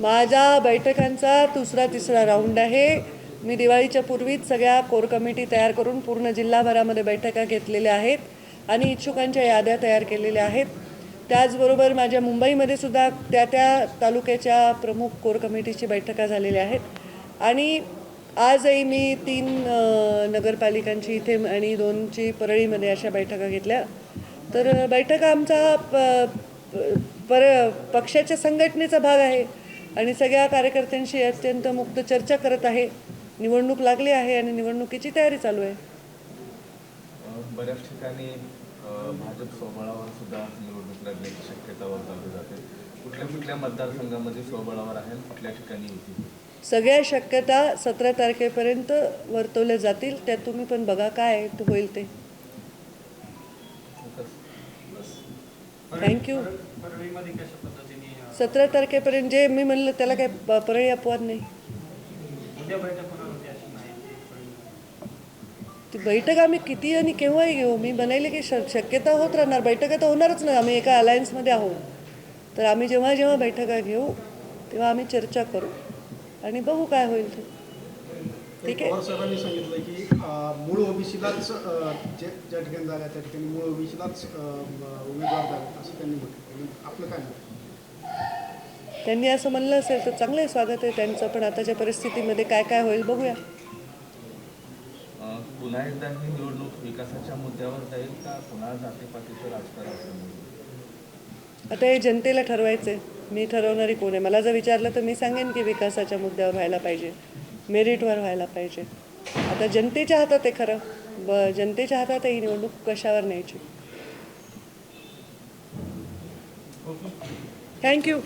माझ्या बैठकांचा दुसरा तिसरा राऊंड आहे. मी दिवाळीच्या पूर्वीच सगळ्या कोर कमिटी तयार करून पूर्ण जिल्हाभरामध्ये बैठका घेतलेल्या आहेत आणि इच्छुकांच्या याद्या तयार केलेल्या आहेत. त्याचबरोबर माझ्या मुंबईमध्ये सुद्धा त्या त्या तालुक्याच्या प्रमुख कोर कमिटीची बैठका झालेल्या आहेत. आणि आजही मी तीन नगरपालिकांची इथे आणि दोनची परळीमध्ये अशा बैठका घेतल्या. तर बैठका आमचा प पर पक्षाच्या संघटनेचा भाग आहे. आणि सगळ्या कार्यकर्त्यांशी अत्यंत मुक्त चर्चा करत आहे. निवडणूक लागली आहे आणि निवडणुकीची तयारी चालू आहे. बऱ्याच ठिकाणी भाजप स्वबळावर सुद्धा निवडणूक लढण्याची शक्यता वर्तवली जाते. कुठल्या कुठल्या मतदारसंघामध्ये स्वबळावर आहे कुठल्या ठिकाणी सगळ्या शक्यता सतरा तारखेपर्यंत वर्तवल्या जातील. त्यात तुम्ही पण बघा काय होईल ते. थँक्यू सतरा तारखेपर्यंत जे मी म्हणलं त्याला काय प- परळी अपवाद नाही. ती बैठक आम्ही किती आणि केव्हाही घेऊ? मी बनायले की शक्यता होत राहणार. बैठका तर होणारच नाही आम्ही एका अलायन्समध्ये आहोत. तर आम्ही जेव्हा जेव्हा बैठका घेऊ तेव्हा आम्ही चर्चा करू. आणि बघू काय होईल ते. ठीक आहे? साहेबांनी सांगितलं की मूळ ओबीसीलाच जे ज्या ठिकाणी आहे त्या ठिकाणी मूळ ओबीसीलाच उमेदवार असं त्यांनी म्हटलं. आपलं काय त्यांनी असं म्हणलं असेल तर चांगलं आहे, स्वागत आहे त्यांचं. पण आताच्या परिस्थितीमध्ये काय काय होईल बघूया. पुन्हा एकदा ही निवडणूक विकासाच्या मुद्द्यावर जाईल का पुन्हा जातीपातीचं राजकारण आता हे जनतेला ठरवायचं आहे मी ठरवणारी कोण आहे? मला जर विचारलं तर मी सांगेन की विकासाच्या मुद्द्यावर व्हायला पाहिजे. मेरिटवर व्हायला पाहिजे. आता जनतेच्या हातात आहे खरं. ब जनतेच्या हातात ही निवडणूक. कशावर न्यायची? थँक्यू